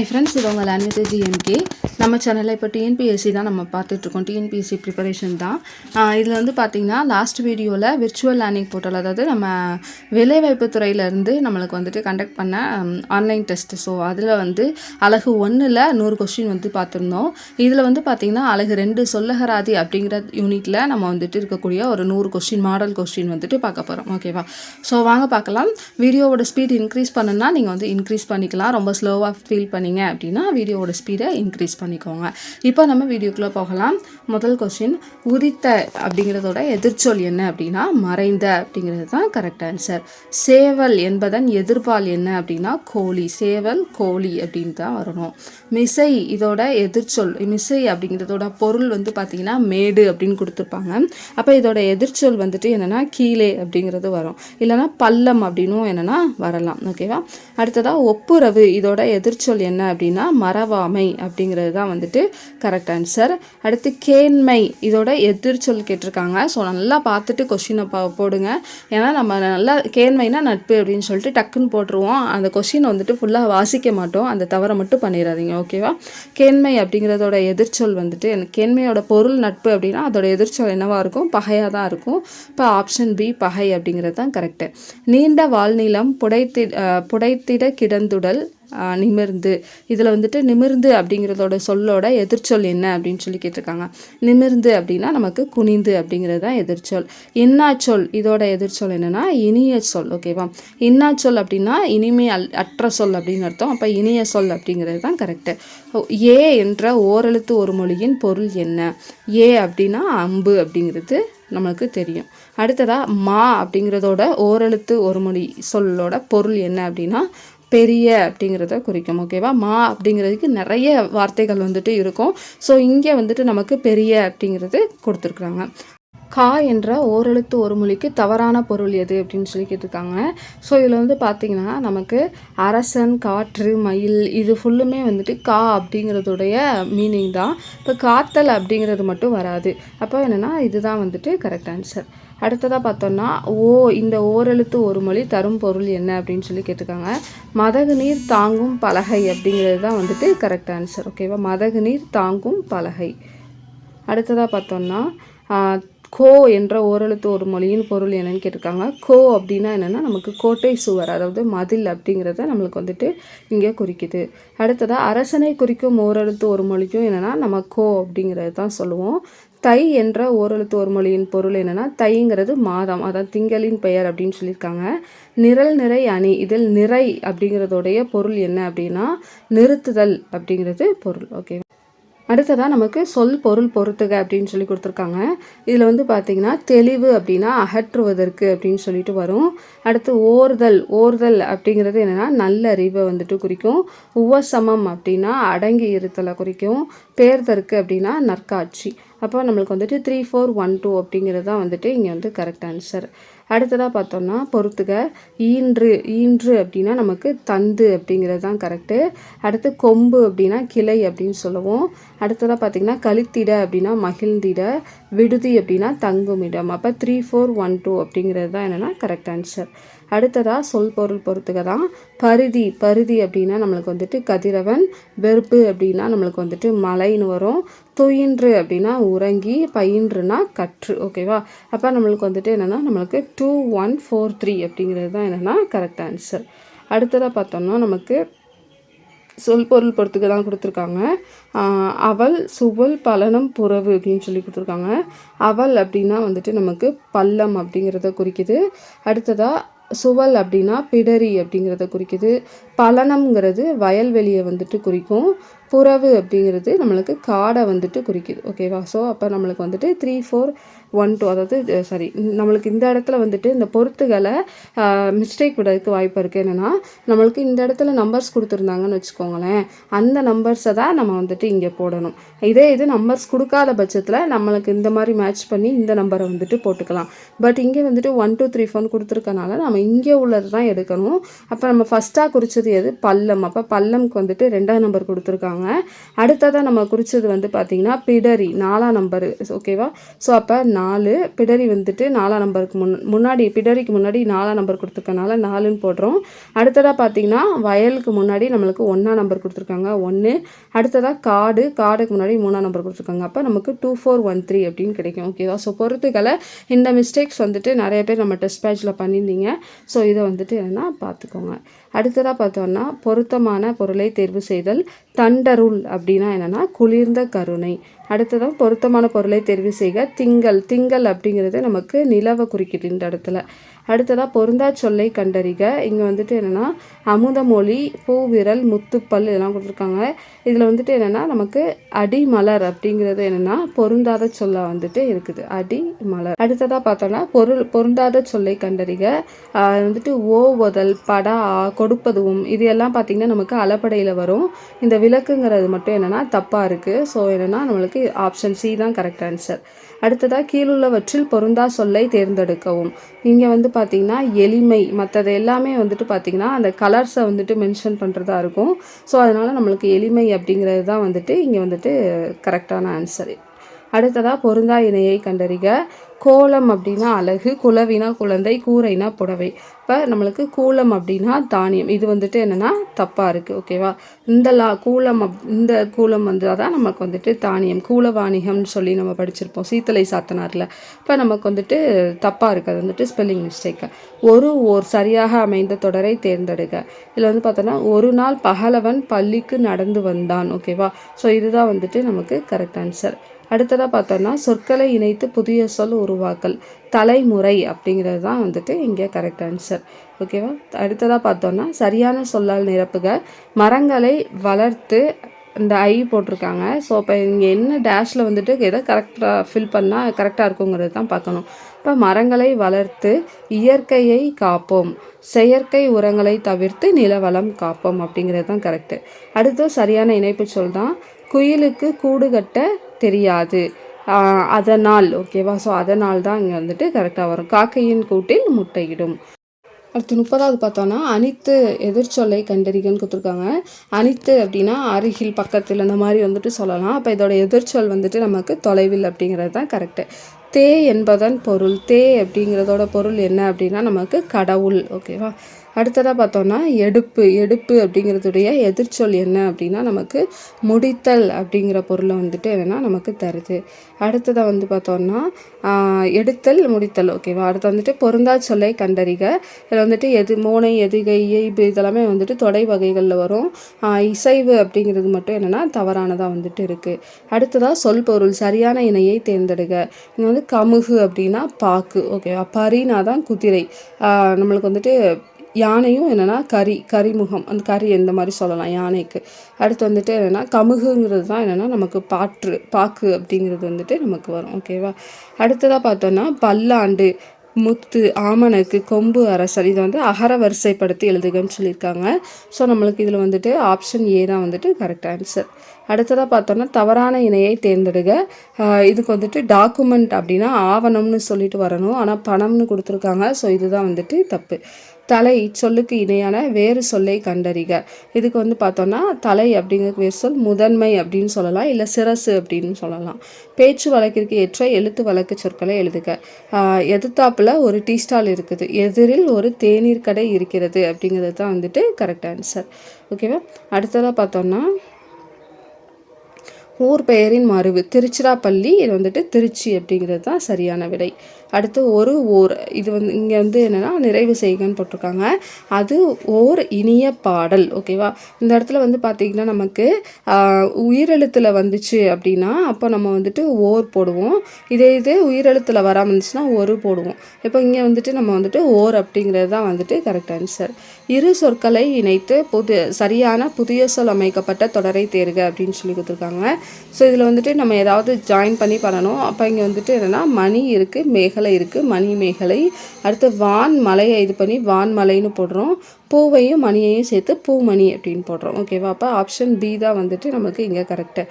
Hi friends இது உங்கள் language GMK நம்ம சேனலில் இப்போ டிஎன்பிஎஸ்சி தான் நம்ம பார்த்துட்ருக்கோம். டிஎன்பிஎஸ்சி ப்ரிப்பரேஷன் தான். இதில் வந்து பார்த்திங்கன்னா லாஸ்ட் வீடியோவில் விர்ச்சுவல் லேர்னிங் போர்ட்டல் அதாவது நம்ம வேலைவாய்ப்பு துறையிலேருந்து நம்மளுக்கு வந்துட்டு கண்டக்ட் பண்ண ஆன்லைன் டெஸ்ட்டு ஸோ அதில் வந்து அழகு ஒன்றில் நூறு கொஸ்டின் வந்து பார்த்துருந்தோம். இதில் வந்து பார்த்திங்கன்னா அழகு ரெண்டு சொல்லகராதி அப்படிங்கிற யூனிட்டில் நம்ம வந்துட்டு இருக்கக்கூடிய ஒரு நூறு கொஸ்டின் மாடல் கொஸ்டின் வந்துட்டு பார்க்க போகிறோம் ஓகேவா ஸோ வாங்க பார்க்கலாம். வீடியோவோட ஸ்பீட் இன்க்ரீஸ் பண்ணுன்னா நீங்கள் வந்து இன்க்ரீஸ் பண்ணிக்கலாம். ரொம்ப ஸ்லோவாக ஃபீல் பண்ணி பண்ணீங்க அப்படின்னா வீடியோவோட ஸ்பீடை இன்க்ரீஸ் பண்ணிக்கோங்க. இப்போ நம்ம வீடியோக்குள்ளே போகலாம். முதல் கொஸ்டின் உரித்த அப்படிங்கிறதோட எதிர்ச்சொல் என்ன அப்படின்னா மறைந்த அப்படிங்கிறது தான் கரெக்ட் ஆன்சர் சேவல் என்பதன் எதிர்பால் என்ன அப்படின்னா கோழி. சேவல் கோழி அப்படின்னு தான் வரணும். மிசை இதோட எதிர்ச்சொல். மிசை அப்படிங்கிறதோட பொருள் வந்து பார்த்திங்கன்னா மேடு அப்படின்னு கொடுத்துருப்பாங்க. அப்போ இதோட எதிர்ச்சொல் வந்துட்டு என்னென்னா கீழே அப்படிங்கிறது வரும். இல்லைன்னா பள்ளம் அப்படின்னும் என்னென்னா வரலாம். ஓகேவா அடுத்ததாக ஒப்புரவு. இதோட எதிர்ச்சொல் என்ன என்ன அப்படின்னா மறவாமை அப்படிங்கிறது தான் வந்துட்டு கரெக்ட் ஆன்சர் அடுத்து கேண்மை இதோட எதிர்ச்சொல் கேட்டிருக்காங்க. ஸோ நல்லா பார்த்துட்டு கொஷினை பா போடுங்க. ஏன்னா நம்ம நல்லா கேண்மைனா நட்பு அப்படின்னு சொல்லிட்டு டக்குன்னு போட்டுருவோம். அந்த கொஷினை வந்துட்டு ஃபுல்லாக வாசிக்க மாட்டோம். அந்த தவறை மட்டும் பண்ணிடாதீங்க ஓகேவா கேண்மை அப்படிங்கிறதோட எதிர்ச்சொல் வந்துட்டு எனக்கு கேண்மையோட பொருள் நட்பு அப்படின்னா அதோட எதிர்ச்சொல் என்னவாக இருக்கும்? பகையாக தான் இருக்கும். இப்போ ஆப்ஷன் பி பகை அப்படிங்கிறது தான் கரெக்டு நீண்ட வாழ்நிலம் புடைத்தி புடைத்திட கிடந்துடல் நிமிர்ந்து. இதில் வந்துட்டு நிமிர்ந்து அப்படிங்கிறதோட சொல்லோட எதிர்ச்சொல் என்ன அப்படின்னு சொல்லி கேட்டிருக்காங்க. நிமிர்ந்து அப்படின்னா நமக்கு குனிந்து அப்படிங்கிறது தான் எதிர்ச்சொல். இன்னாச்சொல் இதோட எதிர்ச்சொல் என்னென்னா இனிய சொல் ஓகேவா இன்னாச்சொல் அப்படின்னா இனிமை அல் அற்ற சொல் அப்படின்னு அர்த்தம். அப்போ இனிய சொல் அப்படிங்கிறது தான் கரெக்டு ஏ என்ற ஓரெழுத்து ஒரு மொழியின் பொருள் என்ன? ஏ அப்படின்னா அம்பு அப்படிங்கிறது நம்மளுக்கு தெரியும். அடுத்ததாக மா அப்படிங்கிறதோட ஓரெழுத்து ஒரு மொழி சொல்லோட பொருள் என்ன அப்படின்னா பெரிய அப்படிங்கிறத குறிக்கும் ஓகேவா மா அப்படிங்கிறதுக்கு நிறைய வார்த்தைகள் வந்துட்டு இருக்கும். ஸோ இங்கே வந்துட்டு நமக்கு பெரிய அப்படிங்கிறது கொடுத்துருக்குறாங்க. கா என்ற ஓரெழுத்து ஒரு மொழிக்கு தவறான பொருள் எது அப்படின்னு சொல்லி கேட்டிருக்காங்க. ஸோ இதில் வந்து பார்த்திங்கன்னா நமக்கு அரசன் காற்று மயில் இது ஃபுல்லுமே வந்துட்டு கா அப்படிங்கிறதுடைய மீனிங் தான். இப்போ காத்தல் அப்படிங்கிறது மட்டும் வராது. அப்போ என்னென்னா இதுதான் வந்துட்டு கரெக்ட் ஆன்சர் அடுத்ததாக பார்த்தோம்னா ஓ இந்த ஓரெழுத்து ஒரு மொழி தரும் பொருள் என்ன அப்படின்னு சொல்லி கேட்டிருக்காங்க. மதகு நீர் தாங்கும் பலகை அப்படிங்கிறது தான் வந்துட்டு கரெக்ட் ஆன்சர் ஓகேவா மதகு நீர் தாங்கும் பலகை. அடுத்ததாக பார்த்தோம்னா கோ என்ற ஓரெழுத்து ஒரு மொழியின் பொருள் என்னன்னு கேட்டிருக்காங்க. கோ அப்படின்னா என்னென்னா நமக்கு கோட்டை சுவர் அதாவது மதில் அப்படிங்கிறத நம்மளுக்கு வந்துட்டு இங்கே குறிக்குது. அடுத்ததாக அரசனை குறிக்கும் ஓரெழுத்து ஒரு மொழிக்கும் என்னென்னா நம்ம கோ அப்படிங்கிறது தான் சொல்லுவோம். தை என்ற ஓரெழுத்து ஒரு மொழியின் பொருள் என்னென்னா தைங்கிறது மாதம். அதான் திங்களின் பெயர் அப்படின்னு சொல்லியிருக்காங்க. நிரல் நிறை அணி. இதில் நிறை அப்படிங்கிறதோடைய பொருள் என்ன அப்படின்னா நிறுத்துதல் அப்படிங்கிறது பொருள். ஓகே. அடுத்ததாக நமக்கு சொல் பொருள் பொறுத்துக அப்படின்னு சொல்லி கொடுத்துருக்காங்க. இதில் வந்து பார்த்திங்கன்னா தெளிவு அப்படின்னா அகற்றுவதற்கு அப்படின்னு சொல்லிட்டு வரும். அடுத்து ஓர்தல் ஓர்தல் அப்படிங்கிறது என்னென்னா நல்ல அறிவை வந்துட்டு குறிக்கும். உவசமம் அப்படின்னா அடங்கி இருத்தலை குறிக்கும். பேர்தற்கு அப்படின்னா நற்காட்சி. அப்போ நம்மளுக்கு வந்துட்டு த்ரீ ஃபோர் ஒன் டூ அப்படிங்கிறது தான் வந்துட்டு இங்கே வந்து கரெக்ட் ஆன்சர் அடுத்ததாக பார்த்தோம்னா பொறுத்துக. ஈன்று ஈன்று அப்படின்னா நமக்கு தந்து அப்படிங்கிறது தான் கரெக்டு அடுத்து கொம்பு அப்படின்னா கிளை அப்படின்னு சொல்லுவோம். அடுத்ததாக பார்த்தீங்கன்னா கழித்திட அப்படின்னா மகிழ்ந்திட. விடுதி அப்படின்னா தங்குமிடம். அப்போ த்ரீ ஃபோர் ஒன் டூ அப்படிங்கிறது தான் என்னென்னா கரெக்ட் ஆன்சர் அடுத்ததாக சொல் பொருள் பொறுத்துக தான். பருதி பருதி அப்படின்னா நம்மளுக்கு வந்துட்டு கதிரவன் வெறுப்பு அப்படின்னா நம்மளுக்கு வந்துட்டு மலைன்னு வரும். துயின்று அப்படின்னா உறங்கி பயின்றுனா கற்று ஓகேவா அப்போ நம்மளுக்கு வந்துட்டு என்னென்னா நம்மளுக்கு டூ ஒன் ஃபோர் த்ரீ அப்படிங்கிறது தான் என்னென்னா கரெக்ட் ஆன்சர் அடுத்ததாக பார்த்தோம்னா நமக்கு சொல் பொருள் பொறுத்துக்கு தான் கொடுத்துருக்காங்க. அவள் சுவல் பலனம் புறவு அப்படின்னு சொல்லி கொடுத்துருக்காங்க. அவள் அப்படின்னா வந்துட்டு நமக்கு பள்ளம் அப்படிங்கிறத குறிக்குது. அடுத்ததாக சுவல் அப்படின்னா பிடரி அப்படிங்கிறத குறிக்குது. பலனம்ங்கிறது வயல்வெளியை வந்துட்டு குறிக்கும். புறவு அப்படிங்கிறது நம்மளுக்கு காடை வந்துட்டு குறிக்குது. ஓகேவா ஸோ அப்போ நம்மளுக்கு வந்துட்டு த்ரீ ஃபோர் ஒன் டூ அதாவது சாரி நம்மளுக்கு இந்த இடத்துல வந்துட்டு இந்த பொருத்துகளை மிஸ்டேக் விடறதுக்கு வாய்ப்பு இருக்குது என்னென்னா நம்மளுக்கு இந்த இடத்துல நம்பர்ஸ் கொடுத்துருந்தாங்கன்னு வச்சுக்கோங்களேன். அந்த நம்பர்ஸை தான் நம்ம வந்துட்டு இங்கே போடணும். இதே இது நம்பர்ஸ் கொடுக்காத பட்சத்தில் நம்மளுக்கு இந்த மாதிரி மேட்ச் பண்ணி இந்த நம்பரை வந்துட்டு போட்டுக்கலாம். பட் இங்கே வந்துட்டு ஒன் டூ த்ரீ ஃபோன் கொடுத்துருக்கனால நம்ம இங்கே உள்ளது தான் எடுக்கணும். அப்போ நம்ம ஃபஸ்ட்டாக குறித்தது எது? பல்லம் அப்போ பல்லம்க்கு வந்துட்டு ரெண்டாவது நம்பர் கொடுத்துருக்காங்க. கொடுத்துருக்காங்க அடுத்ததாக நம்ம குறித்தது வந்து பார்த்திங்கன்னா பிடரி நாலாம் நம்பரு ஓகேவா ஸோ அப்போ நாலு பிடரி வந்துட்டு நாலாம் நம்பருக்கு முன் முன்னாடி பிடரிக்கு முன்னாடி நாலாம் நம்பர் கொடுத்துருக்கனால நாலுன்னு போடுறோம். அடுத்ததாக பார்த்தீங்கன்னா வயலுக்கு முன்னாடி நம்மளுக்கு ஒன்றாம் நம்பர் கொடுத்துருக்காங்க ஒன்று அடுத்ததாக காடு காடுக்கு முன்னாடி மூணாம் நம்பர் கொடுத்துருக்காங்க. அப்போ நமக்கு டூ ஃபோர் ஒன் த்ரீ அப்படின்னு கிடைக்கும். ஓகேவா ஸோ பொறுத்துக்களை இந்த மிஸ்டேக்ஸ் வந்துட்டு நிறைய பேர் நம்ம டெஸ்ட் பேட்சில் பண்ணியிருந்தீங்க. ஸோ இதை வந்துட்டு என்னென்னா பார்த்துக்கோங்க அடுத்ததாக பார்த்தோன்னா பொருத்தமான பொருளை தேர்வு செய்தல் தண்டருள் அப்படின்னா என்னென்னா குளிர்ந்த கருணை. அடுத்ததாக பொருத்தமான பொருளை தேர்வு செய்க திங்கள். திங்கள் அப்படிங்கிறது நமக்கு நிலவை குறிக்குது இந்த இடத்துல. அடுத்ததாக பொருந்தா சொல்லை கண்டறிக. இங்கே வந்துட்டு என்னென்னா அமுதமொழி பூவிரல் முத்துப்பல் இதெல்லாம் கொடுத்துருக்காங்க. இதில் வந்துட்டு என்னென்னா நமக்கு அடிமலர் அப்படிங்கிறது என்னென்னா பொருந்தாத சொல்லா வந்துட்டு இருக்குது. அடி மலர் அடுத்ததாக பார்த்தோன்னா பொருள் பொருந்தாத சொல்லை கண்டறிக. வந்துட்டு ஓவதல் படா ஆ, கொடுப்பதுவும் இது எல்லாம் பார்த்திங்கன்னா நமக்கு அலப்படையில் வரும். இந்த விளக்குங்கிறது மட்டும் என்னென்னா தப்பாக இருக்குது ஸோ என்னென்னா நம்மளுக்கு ஆப்ஷன் சி தான் கரெக்ட் ஆன்சர் அடுத்ததாக கீழுள்ளவற்றில் பொருந்தா சொல்லை தேர்ந்தெடுக்கவும். இங்கே வந்து பார்த்திங்கன்னா எளிமை மற்றது எல்லாமே வந்துட்டு பார்த்திங்கன்னா அந்த கலர்ஸை வந்துட்டு மென்ஷன் பண்ணுறதா இருக்கும். ஸோ அதனால் நம்மளுக்கு எளிமை அப்படிங்கிறது தான் வந்துட்டு இங்கே வந்துட்டு கரெக்டான ஆன்சர் அடுத்ததாக பொருந்தா இணையை கண்டறிக. கோலம் அப்படின்னா அழகு குலவினா குழந்தை கூரைனா புடவை. இப்போ நம்மளுக்கு கூலம் அப்படின்னா தானியம். இது வந்துட்டு என்னென்னா தப்பாக இருக்குது ஓகேவா இந்த லா கூலம் அப் இந்த கூலம் வந்தால் தான் நமக்கு வந்துட்டு தானியம். கூலவாணிகம்னு சொல்லி நம்ம படிச்சிருப்போம் சீத்தலை சாத்தனாரில். இப்போ நமக்கு வந்துட்டு தப்பாக இருக்குது அது வந்துட்டு ஸ்பெல்லிங் மிஸ்டேக்கு ஒரு ஓர் சரியாக அமைந்த தொடரை தேர்ந்தெடுக்க இதில் வந்து பார்த்தோன்னா ஒரு நாள் பகலவன் பள்ளிக்கு நடந்து வந்தான் ஓகேவா ஸோ இதுதான் வந்துட்டு நமக்கு கரெக்ட் ஆன்சர் அடுத்ததாக பார்த்தோன்னா சொற்களை இணைத்து புதிய சொல் உருவாக்கல் தலைமுறை அப்படிங்கிறது தான் வந்துட்டு இங்கே கரெக்ட் ஆன்சர் ஓகேவா அடுத்ததாக பார்த்தோன்னா சரியான சொல்லால் நிரப்புக. மரங்களை வளர்த்து இந்த ஐ போட்டிருக்காங்க. ஸோ இப்போ இங்கே என்ன டேஷில் வந்துட்டு எதை கரெக்டாக ஃபில் பண்ணால் கரெக்டாக இருக்குங்கிறது தான் பார்க்கணும். இப்போ மரங்களை வளர்த்து இயற்கையை காப்போம். செயற்கை உரங்களை தவிர்த்து நிலவளம் காப்போம் அப்படிங்கிறது தான் கரெக்டு அடுத்து சரியான இணைப்பு சொல் தான் குயிலுக்கு கூடு கட்ட தெரியாது. அதனால் ஓகேவா ஸோ அதனால் தான் இங்கே வந்துட்டு கரெக்டாக வரும். காக்கையின் கூட்டில் முட்டையிடும். அடுத்து முப்பதாவது பார்த்தோன்னா அனைத்து எதிர்ச்சொல்லை கண்டறிகன்னு கொடுத்துருக்காங்க. அனைத்து அப்படின்னா அருகில் பக்கத்தில் இந்த மாதிரி வந்துட்டு சொல்லலாம். அப்போ இதோட எதிர்ச்சொல் வந்துட்டு நமக்கு தொலைவில் அப்படிங்கிறது தான் கரெக்டு தே என்பதன் பொருள். தே அப்படிங்கிறதோட பொருள் என்ன அப்படின்னா நமக்கு கடவுள். ஓகேவா அடுத்ததாக பார்த்தோன்னா எடுப்பு எடுப்பு அப்படிங்கிறதுடைய எதிர்ச்சொல் என்ன அப்படின்னா நமக்கு முடித்தல் அப்படிங்கிற பொருளை வந்துட்டு என்னென்னா நமக்கு தருது. அடுத்ததாக வந்து பார்த்தோன்னா எடுத்தல் முடித்தல் ஓகேவா? அடுத்து வந்துட்டு பொருந்தா சொல்லை கண்டறிக. இதில் வந்துட்டு எது மோனை எதுகை இயைபு இதெல்லாமே வந்துட்டு தொடை வகைகளில் வரும். இசைவு அப்படிங்கிறது மட்டும் என்னென்னா தவறானதாக வந்துட்டு இருக்குது அடுத்ததாக சொல் பொருள் சரியான இணையை தேர்ந்தெடுக. இங்கே வந்து கமுகு அப்படின்னா பாக்கு ஓகேவா? பரினா தான் குதிரை நம்மளுக்கு வந்துட்டு யானையும் என்னென்னா கரி கரிமுகம் அந்த கரி எந்த மாதிரி சொல்லலாம் யானைக்கு. அடுத்து வந்துட்டு என்னென்னா கமுகுங்கிறது தான் என்னென்னா நமக்கு பாற்று பாக்கு அப்படிங்கிறது வந்துட்டு நமக்கு வரும் ஓகேவா அடுத்ததாக பார்த்தோன்னா பல்லாண்டு முத்து ஆமணக்கு கொம்பு அரசர் இதை வந்து அகர வரிசைப்படுத்தி எழுதுகன்னு சொல்லியிருக்காங்க. ஸோ நம்மளுக்கு இதில் வந்துட்டு ஆப்ஷன் ஏ தான் வந்துட்டு கரெக்ட் ஆன்சர் அடுத்ததாக பார்த்தோன்னா தவறான இணையை தேர்ந்தெடுக. இதுக்கு வந்துட்டு டாக்குமெண்ட் அப்படின்னா ஆவணம்னு சொல்லிட்டு வரணும். ஆனால் பணம்னு கொடுத்துருக்காங்க. ஸோ இதுதான் வந்துட்டு தப்பு. தலை சொல்லுக்கு இணையான வேறு சொல்லை கண்டறிக. இதுக்கு வந்து பார்த்தோன்னா தலை அப்படிங்கிற வேறு சொல் முதன்மை அப்படின்னு சொல்லலாம் இல்லை சிரசு அப்படின்னு சொல்லலாம். பேச்சு வழக்கிற்கு ஏற்ற எழுத்து வழக்கு சொற்களை எழுதுக. எதிர்த்தாப்பில் ஒரு டீ ஸ்டால் இருக்குது. எதிரில் ஒரு தேநீர் கடை இருக்கிறது அப்படிங்கிறது தான் வந்துட்டு கரெக்ட் ஆன்சர் ஓகேவா அடுத்ததாக பார்த்தோன்னா ஊர் பெயரின் மருவு திருச்சிராப்பள்ளி இது வந்துட்டு திருச்சி அப்படிங்கிறது தான் சரியான விடை. அடுத்து ஒரு ஓர் இது வந்து இங்கே வந்து என்னென்னா நிறைவு செய்கன்னு போட்டிருக்காங்க. அது ஓர் இனிய பாடல் ஓகேவா இந்த இடத்துல வந்து பார்த்திங்கன்னா நமக்கு உயிரெழுத்தில் வந்துச்சு அப்படின்னா அப்போ நம்ம வந்துட்டு ஓர் போடுவோம். இதே இது உயிரெழுத்தில் வராமல் இருந்துச்சுன்னா ஒரு போடுவோம். இப்போ இங்கே வந்துட்டு நம்ம வந்துட்டு ஓர் அப்படிங்கிறது தான் வந்துட்டு கரெக்ட் ஆன்சர் இரு சொற்களை இணைத்து புது சரியான புதிய சொல் அமைக்கப்பட்ட தொடரை தேர்க அப்படின்னு சொல்லி கொடுத்துருக்காங்க. ஸோ இதில் வந்துட்டு நம்ம ஏதாவது ஜாயின் பண்ணி பண்ணணும். அப்போ இங்கே வந்துட்டு என்னென்னா மணி இருக்குது மேகலை இருக்குது மணி மேகலை அடுத்து வான் மலையை இது பண்ணி வான் மலைன்னு போடுறோம். பூவையும் மணியையும் சேர்த்து பூமணி அப்படின்னு போடுறோம். ஓகேவா அப்போ ஆப்ஷன் பி தான் வந்துட்டு நமக்கு இங்கே கரெக்டு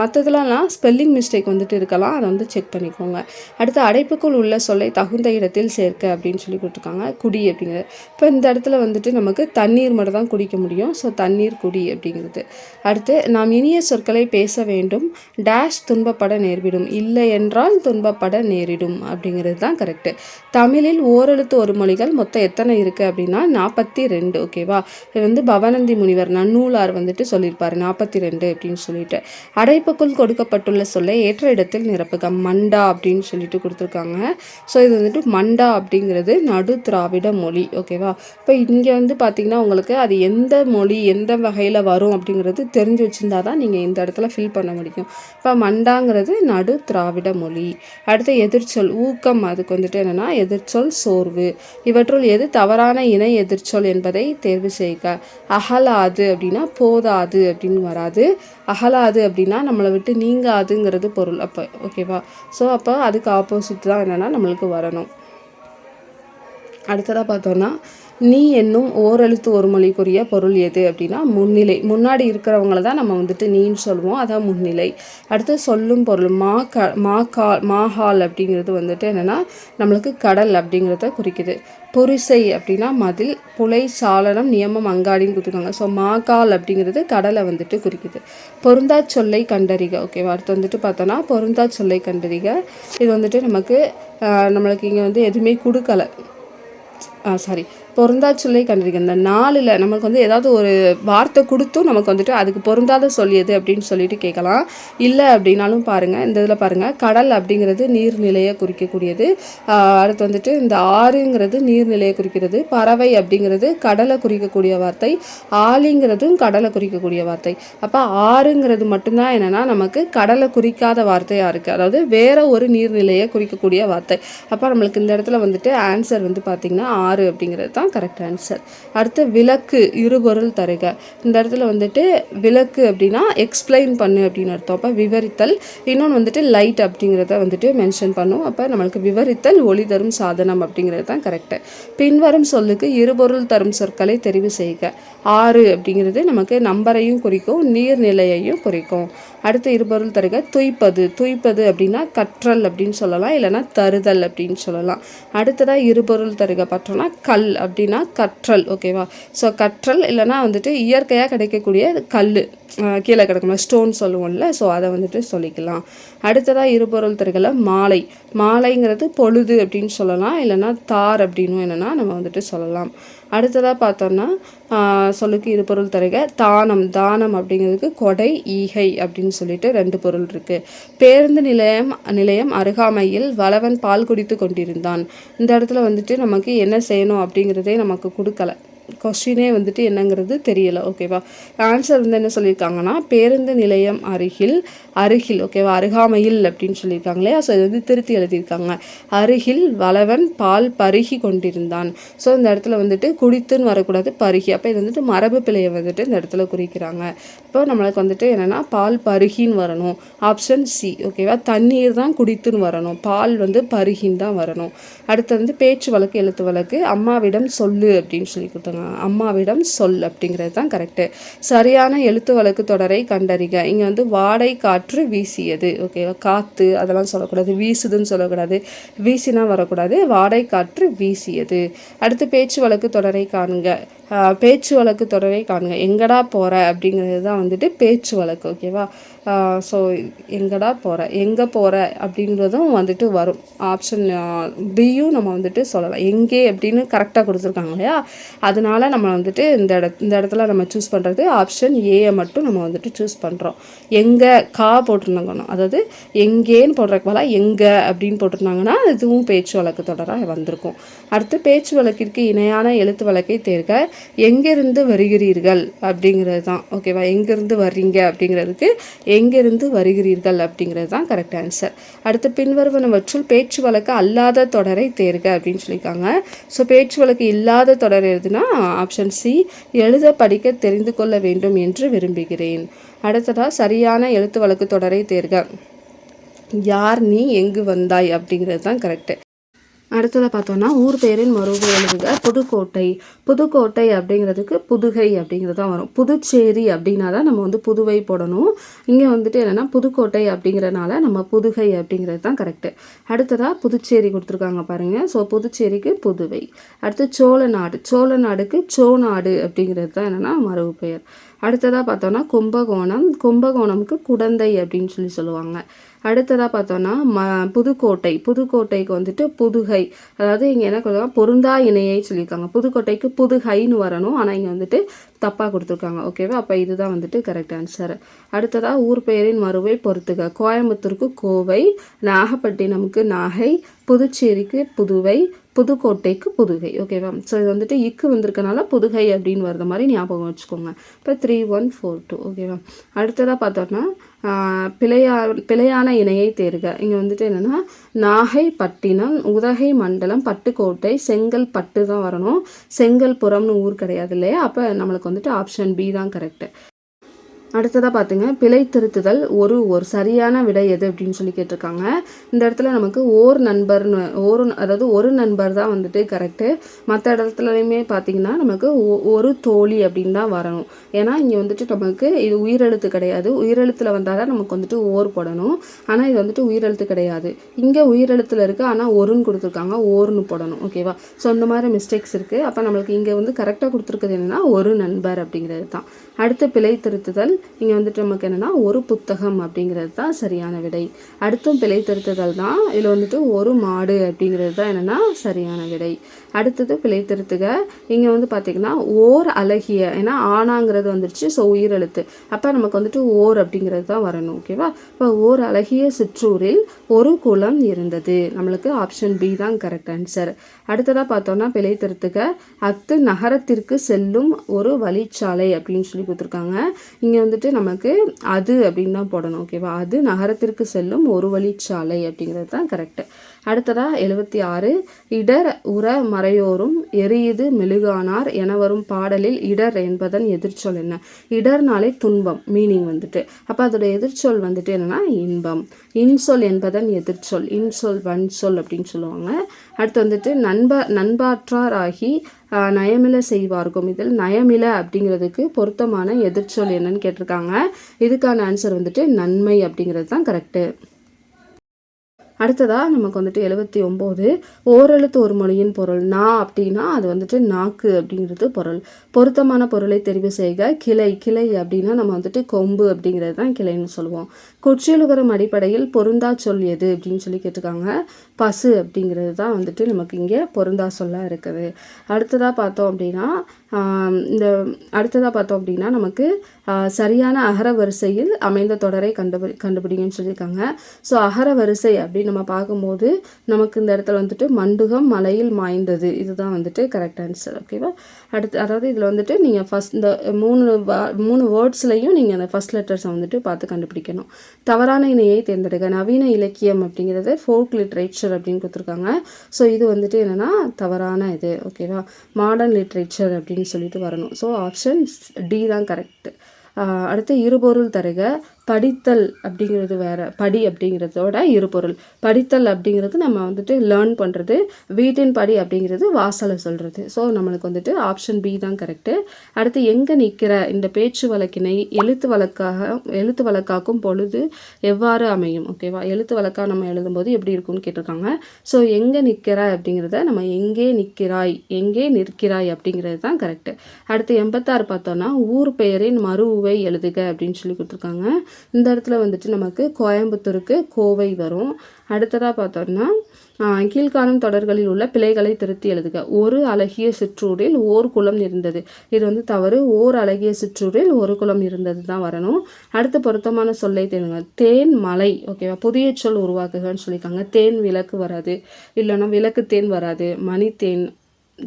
மற்றதுலலாம் ஸ்பெல்லிங் மிஸ்டேக் வந்துட்டு இருக்கலாம். அதை வந்து செக் பண்ணிக்கோங்க. அடுத்து அடைப்புக்குள் உள்ள சொல்லை தகுந்த இடத்தில் சேர்க்க அப்படின்னு சொல்லி கொடுத்துருக்காங்க. குடி அப்படிங்கிறது. இப்போ இந்த இடத்துல வந்துட்டு நமக்கு தண்ணீர் மட்டும் தான் குடிக்க முடியும். ஸோ தண்ணீர் குடி அப்படிங்கிறது. அடுத்து நாம் இனிய சொற்களை பேச வேண்டும். டேஷ் துன்பப்பட நேர்விடும். இல்லை என்றால் துன்பப்பட நேரிடும் அப்படிங்கிறது தான் கரெக்டு தமிழில் ஓரெழுத்து ஒரு மொழிகள் மொத்தம் எத்தனை இருக்குது அப்படின்னா நாற்பத்தி நாற்பத்தி ரெண்டு ஓகேவா இது வந்து பவனந்தி முனிவர் நன்னூலார் வந்துட்டு சொல்லியிருப்பார் நாற்பத்தி ரெண்டு அப்படின்னு சொல்லிட்டு. அடைப்புக்குள் கொடுக்கப்பட்டுள்ள சொல்லை ஏற்ற இடத்தில் நிரப்புக மண்டா அப்படின்னு சொல்லிட்டு கொடுத்துருக்காங்க. ஸோ இது வந்துட்டு மண்டா அப்படிங்கிறது நடு திராவிட மொழி ஓகேவா இப்போ இங்கே வந்து பார்த்தீங்கன்னா உங்களுக்கு அது எந்த மொழி எந்த வகையில் வரும் அப்படிங்கிறது தெரிஞ்சு வச்சுருந்தா தான் நீங்கள் இந்த இடத்துல ஃபில் பண்ண முடியும். இப்போ மண்டாங்கிறது நடு திராவிட மொழி. அடுத்து எதிர்ச்சொல் ஊக்கம் அதுக்கு வந்துட்டு என்னென்னா எதிர்ச்சொல் சோர்வு. இவற்றுள் எது தவறான இணை எதிர்ச்சொல் என்பதை தேர்வு செய்க. அகலாது அப்படின்னா போதாது அப்படின்னு வராது. அகலாது அப்படின்னா நம்மளை விட்டு நீங்காதுங்கிறது பொருள். அப்போ ஓகேவா ஸோ அப்போ அதுக்கு ஆப்போசிட் தான் என்னென்னா நம்மளுக்கு வரணும். அடுத்ததாக பார்த்தோன்னா நீ என்னும் ஓரெழுத்து ஒரு மொழிக்குரிய பொருள் எது அப்படின்னா முன்னிலை. முன்னாடி இருக்கிறவங்கள தான் நம்ம வந்துட்டு நீன்னு சொல்லுவோம். அதான் முன்னிலை. அடுத்து சொல்லும் பொருள் மா க மா கா மாஹால் அப்படிங்கிறது வந்துட்டு என்னென்னா நம்மளுக்கு கடல் அப்படிங்கிறத குறிக்குது. புரிசை அப்படின்னா மதில் புலை சாளரம் நியமம் அங்காடின்னு கொடுத்துருக்காங்க. ஸோ மாகால் அப்படிங்கிறது கடலை வந்துட்டு குறிக்குது. பொருந்தா சொல்லை கண்டறிக. ஓகேவா அடுத்து வந்துட்டு பார்த்தோன்னா பொருந்தா சொல்லை கண்டறிக. இது வந்துட்டு நமக்கு நம்மளுக்கு இங்கே வந்து எதுவுமே கொடுக்கலை. சாரி பொருந்தா சொல்லை கண்டிருக்க இந்த நாளில் நமக்கு வந்து ஏதாவது ஒரு வார்த்தை கொடுத்தும் நமக்கு வந்துட்டு அதுக்கு பொருந்தாத சொல்லியது அப்படின்னு சொல்லிட்டு கேட்கலாம். இல்லை அப்படின்னாலும் பாருங்கள் இந்த இதில் பாருங்கள் கடல் அப்படிங்கிறது நீர்நிலையை குறிக்கக்கூடியது. அடுத்து வந்துட்டு இந்த ஆறுங்கிறது நீர்நிலையை குறிக்கிறது. பறவை அப்படிங்கிறது கடலை குறிக்கக்கூடிய வார்த்தை. ஆலிங்கிறதும் கடலை குறிக்கக்கூடிய வார்த்தை. அப்போ ஆறுங்கிறது மட்டும்தான் என்னென்னா நமக்கு கடலை குறிக்காத வார்த்தையாக இருக்குது அதாவது வேற ஒரு நீர்நிலையை குறிக்கக்கூடிய வார்த்தை. அப்போ நம்மளுக்கு இந்த இடத்துல வந்துட்டு ஆன்சர் வந்து பார்த்திங்கன்னா ஆறு அப்படிங்கிறது தான் தான் கரெக்ட் ஆன்சர் அடுத்து விளக்கு இருபொருள் தருக. இந்த இடத்துல வந்துட்டு விளக்கு அப்படின்னா எக்ஸ்பிளைன் பண்ணு அப்படின்னு அர்த்தம். அப்போ விவரித்தல் இன்னொன்று வந்துட்டு லைட் அப்படிங்கிறத வந்துட்டு மென்ஷன் பண்ணும். அப்போ நம்மளுக்கு விவரித்தல் ஒளி தரும் சாதனம் அப்படிங்கிறது தான் கரெக்டு பின்வரும் சொல்லுக்கு இருபொருள் தரும் சொற்களை தெரிவு செய்க. ஆறு அப்படிங்கிறது நமக்கு நம்பரையும் குறிக்கும் நீர்நிலையையும் குறிக்கும். அடுத்து இருபொருள் தருக துய்ப்பது. துய்ப்பது அப்படின்னா கற்றல் அப்படின்னு சொல்லலாம் இல்லைன்னா தருதல் அப்படின்னு சொல்லலாம். அடுத்ததாக இருபொருள் தருக பற்றோன்னா கல் அப்படின்னா கற்றல் ஓகேவா? ஸோ கற்றல் இல்லைனா வந்துட்டு இயற்கையாக கிடைக்கக்கூடிய கல் கீழே கிடக்கணும் ஸ்டோன் சொல்லுவோம்ல ஸோ அதை வந்துட்டு சொல்லிக்கலாம். அடுத்ததாக இருபொருள் தருகல மாலை. மாலைங்கிறது பொழுது அப்படின்னு சொல்லலாம் இல்லைன்னா தார் அப்படின்னும் என்னென்னா நம்ம வந்துட்டு சொல்லலாம். அடுத்ததாக பார்த்தோம்னா சொல்லுக்கு இரு பொருள் தருக. தானம் தானம் அப்படிங்கிறதுக்கு கொடை ஈகை அப்படின்னு சொல்லிட்டு ரெண்டு பொருள் இருக்குது பேருந்து நிலையம் நிலையம் அருகாமையில் வளவன் பால் குடித்து கொண்டிருந்தான். இந்த இடத்துல வந்துட்டு நமக்கு என்ன செய்யணும் அப்படிங்கிறதே நமக்கு கொடுக்கல. கொஸ்டினே வந்துட்டு என்னங்கிறது தெரியலை ஓகேவா ஆன்சர் வந்து என்ன சொல்லியிருக்காங்கன்னா பேருந்து நிலையம் அருகில் அருகில் ஓகேவா அருகாமையில் அப்படின்னு சொல்லியிருக்காங்க இல்லையா? ஸோ இது வந்து திருத்தி எழுதியிருக்காங்க. அருகில் வளவன் பால் பருகி கொண்டிருந்தான். ஸோ இந்த இடத்துல வந்துட்டு குடித்துன்னு வரக்கூடாது பருகி. அப்போ இது வந்துட்டு மரபு பிழையை வந்துட்டு இந்த இடத்துல குறிக்கிறாங்க. இப்போ நம்மளுக்கு வந்துட்டு என்னென்னா பால் பருகின்னு வரணும். ஆப்ஷன் சி ஓகேவா தண்ணீர் தான் குடித்துன்னு வரணும். பால் வந்து பருகின்னு தான் வரணும். அடுத்து வந்து பேச்சு வழக்கு எழுத்து வழக்கு அம்மாவிடம் சொல்லு அப்படின்னு சொல்லி கொடுத்தாங்க. அம்மாவிடம் சொல் அப்படிங்கிறது தான் கரெக்டு சரியான எழுத்து வழக்கு தொடரை கண்டறிக. இங்கே வந்து வாடை காற்று வீசியது. ஓகேவா காற்று அதெல்லாம் சொல்லக்கூடாது. வீசுதுன்னு சொல்லக்கூடாது. வீசினா வரக்கூடாது. வாடை காற்று வீசியது. அடுத்து பேச்சு வழக்கு தொடரை காணுங்க. பேச்சு வழக்கு தொடரை காணுங்க. எங்கடா போகிற அப்படிங்கிறது தான் வந்துட்டு பேச்சு வழக்கு ஓகேவா ஸோ எங்கடா போகிற எங்கே போகிற அப்படிங்கிறதும் வந்துட்டு வரும். ஆப்ஷன் பியும் நம்ம வந்துட்டு சொல்லலாம். எங்கே அப்படின்னு கரெக்டாக கொடுத்துருக்காங்க இல்லையா? அதனால நம்ம வந்துட்டு இந்த இட இந்த இடத்துல நம்ம சூஸ் பண்ணுறது ஆப்ஷன் ஏயை மட்டும் நம்ம வந்துட்டு சூஸ் பண்ணுறோம் எங்கே கா போட்டிருந்தாங்கன்னா அதாவது எங்கேன்னு போடுறக்கு போல எங்கே அப்படின்னு போட்டிருந்தாங்கன்னா இதுவும் பேச்சு வழக்கு தொடராக வந்திருக்கும். அடுத்து பேச்சு வழக்கிற்கு இணையான எழுத்து வழக்கை தேர்க எங்கேருந்து வருகிறீர்கள் அப்படிங்கிறது தான். ஓகேவா எங்கேருந்து வர்றீங்க அப்படிங்கிறதுக்கு எங்கேருந்து வருகிறீர்கள் அப்படிங்கிறது தான் கரெக்ட் ஆன்சர் அடுத்து பின்வருவனவற்றுள் பேச்சு வழக்கு அல்லாத தொடரை தேர்க அப்படின்னு சொல்லியிருக்காங்க. ஸோ பேச்சு வழக்கு இல்லாத தொடர் எதுனா ஆப்ஷன் சி எழுத படிக்க தெரிந்து கொள்ள வேண்டும் என்று விரும்புகிறேன். அடுத்ததாக சரியான எழுத்து வழக்கு தொடரை தேர்க. யார் நீ எங்கு வந்தாய் அப்படிங்கிறது தான் கரெக்டு அடுத்ததாக பார்த்தோன்னா ஊர் பெயரின் மறுபடியும் எழுதுக. புதுக்கோட்டை. புதுக்கோட்டை அப்படிங்கிறதுக்கு புதுகை அப்படிங்கிறது தான் வரும். புதுச்சேரி அப்படின்னா தான் நம்ம வந்து புதுவை போடணும். இங்கே வந்துட்டு என்னென்னா புதுக்கோட்டை அப்படிங்கிறனால நம்ம புதுகை அப்படிங்கிறது தான் கரெக்டு அடுத்ததாக புதுச்சேரி கொடுத்துருக்காங்க பாருங்கள் ஸோ புதுச்சேரிக்கு புதுவை. அடுத்து சோழ நாடு சோழ நாடுக்கு சோநாடு அப்படிங்கிறது தான் என்னென்னா மரபு பெயர். அடுத்ததாக பார்த்தோன்னா கும்பகோணம். கும்பகோணம்க்கு குடந்தை அப்படின்னு சொல்லி சொல்லுவாங்க. அடுத்ததாக பார்த்தோன்னா ம புதுக்கோட்டை. புதுக்கோட்டைக்கு வந்துட்டு புதுகை. அதாவது இங்கே என்ன சொல்லுவாங்க பொருந்தா இணையை சொல்லியிருக்காங்க. புதுக்கோட்டைக்கு புதுகைன்னு வரணும். ஆனால் இங்கே வந்துட்டு தப்பாக கொடுத்துருக்காங்க. ஓகேவா அப்போ இதுதான் வந்துட்டு கரெக்ட் ஆன்சர் அடுத்ததாக ஊர் பெயரின் மறுவை பொறுத்துக. கோயம்புத்தூருக்கு கோவை நாகப்பட்டினமுக்கு நாகை புதுச்சேரிக்கு புதுவை புதுக்கோட்டைக்கு புதுகை ஓகேவா ஸோ இது வந்துட்டு இக்கு வந்திருக்கனால புதுகை அப்படின்னு வர்ற மாதிரி ஞாபகம் வச்சுக்கோங்க. இப்போ த்ரீ ஒன் ஃபோர் டூ ஓகேவா அடுத்ததாக பார்த்தோம்னா பிழையா பிழையான இணையை தேர்க. இங்கே வந்துட்டு என்னென்னா நாகைப்பட்டினம் உதகை மண்டலம் பட்டுக்கோட்டை செங்கல் பட்டு தான் வரணும். செங்கல்புரம்னு ஊர் கிடையாது இல்லையா? அப்போ நம்மளுக்கு வந்துட்டு ஆப்ஷன் பி தான் கரெக்டு அடுத்ததாக பார்த்துங்க பிழை திருத்துதல் ஒரு ஒரு சரியான விடை எது அப்படின்னு சொல்லி கேட்டிருக்காங்க. இந்த இடத்துல நமக்கு ஓர் நண்பர்னு ஒரு அதாவது ஒரு நண்பர் தான் வந்துட்டு கரெக்டு மற்ற இடத்துலையுமே பார்த்தீங்கன்னா நமக்கு ஒரு தோழி அப்படின்னு தான் வரணும். ஏன்னா இங்கே வந்துட்டு நமக்கு இது உயிரெழுத்து கிடையாது. உயிரெழுத்தில் வந்தால் தான் நமக்கு வந்துட்டு ஓர் போடணும். ஆனால் இது வந்துட்டு உயிரெழுத்து கிடையாது. இங்கே உயிரெழுத்தில் இருக்குது ஆனால் ஒருன்னு கொடுத்துருக்காங்க ஓர்னு போடணும். ஓகேவா ஸோ அந்த மாதிரி மிஸ்டேக்ஸ் இருக்குது அப்போ நம்மளுக்கு இங்கே வந்து கரெக்டாக கொடுத்துருக்குது என்னென்னா ஒரு நண்பர் அப்படிங்கிறது தான். அடுத்த பிழை திருத்துதல். இங்கே வந்துட்டு நமக்கு என்னென்னா ஒரு புத்தகம் அப்படிங்கிறது தான் சரியான விடை. அடுத்தும் பிழை திருத்துதல் தான். இதில் வந்துட்டு ஒரு மாடு அப்படிங்கிறது தான் என்னென்னா சரியான விடை. அடுத்தது பிழை திருத்துக. இங்கே வந்து பார்த்திங்கன்னா ஓர் அழகிய ஏன்னா ஆனாங்கிறது வந்துருச்சு ஸோ உயிரெழுத்து. அப்போ நமக்கு வந்துட்டு ஓர் அப்படிங்கிறது தான் வரணும் ஓகேவா இப்போ ஓர் அழகிய சிற்றூரில் ஒரு குளம் இருந்தது. நம்மளுக்கு ஆப்ஷன் பி தான் கரெக்ட் ஆன்சர் அடுத்ததாக பார்த்தோன்னா பிழை திருத்துக. அத்து நகரத்திற்கு செல்லும் ஒரு வழிச்சாலை அப்படின்னு சொல்லி கொடுத்துருக்காங்க. இங்கே வந்துட்டு நமக்கு அது அப்படின்னு தான் போடணும் ஓகேவா அது நகரத்திற்கு செல்லும் ஒரு வழிச்சாலை அப்படிங்கிறது தான் கரெக்டு அடுத்ததாக எழுபத்தி ஆறு இடர் உர மறையோரும் எரியுது மெழுகானார் என வரும் பாடலில் இடர் என்பதன் எதிர்ச்சொல் என்ன? இடர்னாலே துன்பம் மீனிங் வந்துட்டு. அப்போ அதோட எதிர்ச்சொல் வந்துட்டு என்னென்னா இன்பம். இன்சொல் என்பதன் எதிர்ச்சொல். இன்சொல் வன்சொல் அப்படின்னு சொல்லுவாங்க. அடுத்து வந்துட்டு நண்ப நண்பாற்றார் ஆகி நயமில செய்வார்க்கும் இதில் நயமில அப்படிங்கிறதுக்கு பொருத்தமான எதிர்ச்சொல் என்னன்னு கேட்டிருக்காங்க. இதுக்கான ஆன்சர் வந்துட்டு நன்மை அப்படிங்கிறது தான் கரெக்டு அடுத்ததாக நமக்கு வந்துட்டு எழுபத்தி ஒம்பது ஓரெழுத்து ஒரு மொழியின் பொருள் நா அப்படின்னா அது வந்துட்டு நாக்கு அப்படிங்கிறது பொருள். பொருத்தமான பொருளை தெரிவு செய்க கிளை கிளை அப்படின்னா நம்ம வந்துட்டு கொம்பு அப்படிங்கிறது தான் கிளைன்னு சொல்லுவோம். குற்றியலுகரம் அடிப்படையில் பொருந்தா சொல் எது அப்படின்னு சொல்லி கேட்டிருக்காங்க. பசு அப்படிங்கிறது தான் வந்துட்டு நமக்கு இங்கே பொருந்தா சொல்லாக இருக்குது. அடுத்ததாக பார்த்தோம் அப்படின்னா இந்த அடுத்ததாக பார்த்தோம் அப்படின்னா நமக்கு சரியான அகர வரிசையில் அமைந்த தொடரை கண்டுபி கண்டுபிடிங்கன்னு சொல்லியிருக்காங்க. ஸோ அகர வரிசை அப்படின்னு நம்ம பார்க்கும்போது நமக்கு இந்த இடத்துல வந்துட்டு மண்டுகம் மலையில் மாய்ந்தது. இதுதான் வந்துட்டு கரெக்ட் ஆன்சர் ஓகேவா அடுத்து அதாவது இதில் வந்துட்டு நீங்கள் ஃபஸ்ட் இந்த மூணு மூணு வேர்ட்ஸ்லையும் நீங்கள் அந்த ஃபஸ்ட் லெட்டர்ஸை வந்துட்டு பார்த்து கண்டுபிடிக்கணும். தவறான இணையை தேர்ந்தெடுக்க நவீன இலக்கியம் அப்படிங்கிறது ஃபோக் லிட்ரேச்சர் அப்படின்னு கொடுத்துருக்காங்க. ஸோ இது வந்துட்டு என்னென்னா தவறான இது ஓகேவா மாடர்ன் லிட்ரேச்சர் அப்படின்னு சொல்லிட்டு வரணும். ஸோ ஆப்ஷன் டி தான் கரெக்ட் அடுத்து இருபொருள் தருக. படித்தல் அப்படிங்கிறது வேறு படி அப்படிங்கிறதோட இருபொருள். படித்தல் அப்படிங்கிறது நம்ம வந்துட்டு லேர்ன் பண்ணுறது வீட்டின் படி அப்படிங்கிறது வாசலை சொல்கிறது ஸோ நம்மளுக்கு வந்துட்டு ஆப்ஷன் பி தான் கரெக்டு அடுத்து எங்கே நிற்கிற இந்த பேச்சு வழக்கினை எழுத்து வழக்காக எழுத்து வழக்காக்கும் பொழுது எவ்வாறு அமையும்? ஓகேவா எழுத்து வழக்காக நம்ம எழுதும்போது எப்படி இருக்கும்னு கேட்டிருக்காங்க. ஸோ எங்கே நிற்கிறாய் அப்படிங்கிறத நம்ம எங்கே நிற்கிறாய்? எங்கே நிற்கிறாய் அப்படிங்கிறது தான் கரெக்டு அடுத்து எண்பத்தாறு பார்த்தோன்னா ஊர் பெயரின் மறு உவை எழுதுக அப்படின்னு சொல்லி கொடுத்துருக்காங்க. இந்த இடத்துல வந்துட்டு நமக்கு கோயம்புத்தூருக்கு கோவை வரும். அடுத்ததாக பார்த்தோம்னா கீழ்காணும் தொடர்களில் உள்ள பிழைகளை திருத்தி எழுதுக. ஒரு அழகிய சிற்றூரில் ஓர் குளம் இருந்தது. இது வந்து தவறு. ஓர் அழகிய சிற்றூரில் ஒரு குளம் இருந்தது தான் வரணும். அடுத்த பொருத்தமான சொல்லை தேனுங்க தேன் மலை ஓகேவா புதிய சொல் உருவாக்குகன்னு சொல்லியிருக்காங்க. தேன் விளக்கு வராது. இல்லைன்னா விளக்கு தேன் வராது. மணி தேன்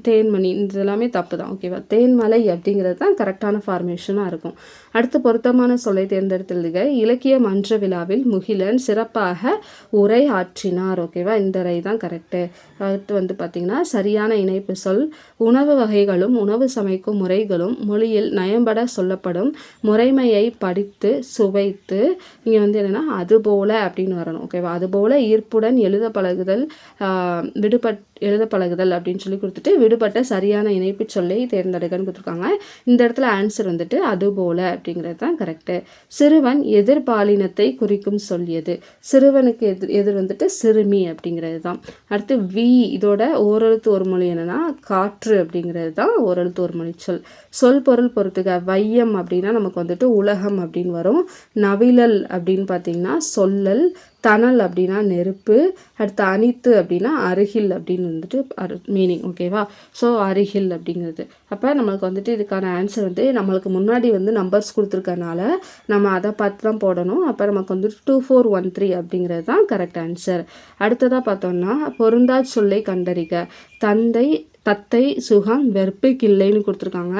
தேன்மணி இது எல்லாமே தப்பு தான். ஓகேவா தேன்மலை அப்படிங்கிறது தான் கரெக்டான ஃபார்மேஷனாக இருக்கும். அடுத்து பொருத்தமான சொல்லை தேர்ந்தெடுத்துள்ளுக இலக்கிய மன்ற விழாவில் முகிலன் சிறப்பாக உரை ஆற்றினார் ஓகேவா இந்த ரை தான் கரெக்டு அடுத்து வந்து பார்த்திங்கன்னா சரியான இணைப்பு சொல் உணவு வகைகளும் உணவு சமைக்கும் முறைகளும் மொழியில் நயம்பட சொல்லப்படும் முறைமையை படித்து சுவைத்து இங்கே வந்து என்னென்னா அதுபோல அப்படின்னு வரணும். ஓகேவா அதுபோல் ஈர்ப்புடன் எழுத பழகுதல் விடுபட் எழுத பழகுதல் அப்படின்னு சொல்லி கொடுத்துட்டு விடுபட்ட சரியான இணைப்பு சொல்லி தேர்ந்தெடுக்கன்னு கொடுத்துருக்காங்க. இந்த இடத்துல ஆன்சர் வந்துட்டு அதுபோல அப்படிங்கிறது தான் கரெக்டு சிறுவன் எதிர்பாலினத்தை குறிக்கும் சொல் எது? சிறுவனுக்கு எதிர் எதிர் வந்துட்டு சிறுமி அப்படிங்கிறது தான். அடுத்து வி இதோட ஓரெழுத்து ஒரு மொழி என்னன்னா காற்று அப்படிங்கிறது தான் ஓரெழுத்து ஒரு மொழி சொல். சொல் பொருள் பொறுத்துக வையம் அப்படின்னா நமக்கு வந்துட்டு உலகம் அப்படின்னு வரும். நவிழல் அப்படின்னு பார்த்தீங்கன்னா சொல்லல் தணல் அப்படின்னா நெருப்பு அடுத்து அனித்து அப்படின்னா அருகில் அப்படின்னு வந்துட்டு அரு மீனிங் ஓகேவா ஸோ அருகில் அப்படிங்கிறது. அப்போ நம்மளுக்கு வந்துட்டு இதுக்கான ஆன்சர் வந்து நம்மளுக்கு முன்னாடி வந்து நம்பர்ஸ் கொடுத்துருக்கனால நம்ம அதை பார்த்து தான் போடணும். அப்போ நமக்கு வந்து டூ ஃபோர் ஒன் த்ரீ அப்படிங்கிறது தான் கரெக்ட் ஆன்சர் அடுத்ததாக பார்த்தோம்னா பொருந்தா சொல்லை கண்டறிக. தந்தை தத்தை சுகம் வெறுப்பு கிள்ளைன்னு கொடுத்துருக்காங்க.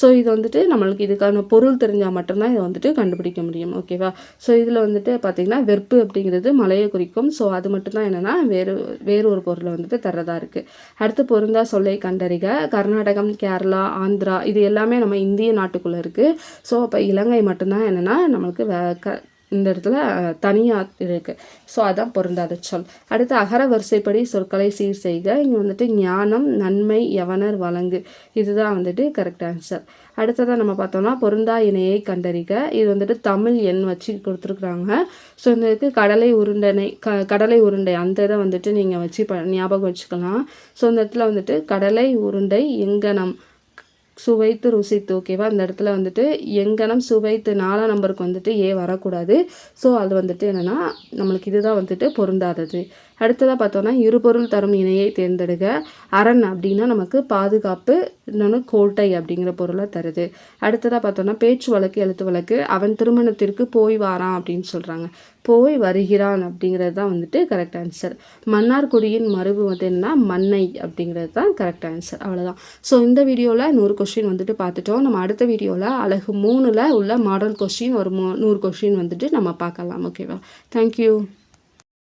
ஸோ இது வந்துட்டு நம்மளுக்கு இதுக்கான பொருள் தெரிஞ்சால் மட்டும்தான் இதை வந்துட்டு கண்டுபிடிக்க முடியும். ஓகேவா ஸோ இதில் வந்துட்டு பார்த்திங்கன்னா வெறுப்பு அப்படிங்கிறது மலையை குறிக்கும். ஸோ அது மட்டும்தான் என்னென்னா வேறு வேறு ஒரு பொருளை வந்துட்டு தரதா இருக்குது அடுத்து பொருந்தா சொல்லை கண்டறிக. கர்நாடகம் கேரளா ஆந்திரா இது எல்லாமே நம்ம இந்திய நாட்டுக்குள்ளே இருக்குது ஸோ அப்போ இலங்கை மட்டும்தான் என்னென்னா நம்மளுக்கு வே க இந்த இடத்துல தனியாக இருக்குது ஸோ அதான் பொருந்தாத சொல். அடுத்து அகர வரிசைப்படி சொற்களை சீர் செய்க. இங்கே வந்துட்டு ஞானம் நன்மை எவனர் வழங்கு. இதுதான் வந்துட்டு கரெக்ட் ஆன்சர் அடுத்ததாக நம்ம பார்த்தோம்னா பொருந்தா இணையை கண்டறிக. இது வந்துட்டு தமிழ் எண் வச்சு கொடுத்துருக்குறாங்க. ஸோ இந்த இதுக்கு கடலை உருண்டனை க கடலை உருண்டை அந்த இதை வந்துட்டு நீங்கள் வச்சு ப ஞாபகம் வச்சுக்கலாம். ஸோ இந்த இடத்துல வந்துட்டு கடலை உருண்டை எங்கனம் சுவைத்து ருசித்து ஓகேவா அந்த இடத்துல வந்துட்டு எங்கனம் சுவைத்து நாலாம் நம்பருக்கு வந்துட்டு ஏ வரக்கூடாது. ஸோ அது வந்துட்டு என்னென்னா நம்மளுக்கு இதுதான் வந்துட்டு பொருந்தாதது. அடுத்ததாக பார்த்தோன்னா இருபொருள் தரும் இணையை தேர்ந்தெடுக்க அரண் அப்படின்னா நமக்கு பாதுகாப்பு இன்னொன்று கோட்டை அப்படிங்கிற பொருளை தருது. அடுத்ததாக பார்த்தோன்னா பேச்சு வழக்கு எழுத்து வழக்கு அவன் திருமணத்திற்கு போய் வாரான் அப்படின்னு சொல்கிறாங்க போய் வருகிறான் அப்படிங்கிறது தான் வந்துட்டு கரெக்ட் ஆன்சர் மன்னார்குடியின் மரபு வந்து என்னன்னா மண்ணை அப்படிங்கிறது தான் கரெக்ட் ஆன்சர் அவ்வளோதான் ஸோ இந்த வீடியோவில் நூறு கொஷின் வந்துட்டு பார்த்துட்டோம். நம்ம அடுத்த வீடியோவில் அழகு மூணில் உள்ள மாடல் கொஷின் ஒரு மூ நூறு கொஷின் வந்துட்டு நம்ம பார்க்கலாம். ஓகேவா தேங்க்யூ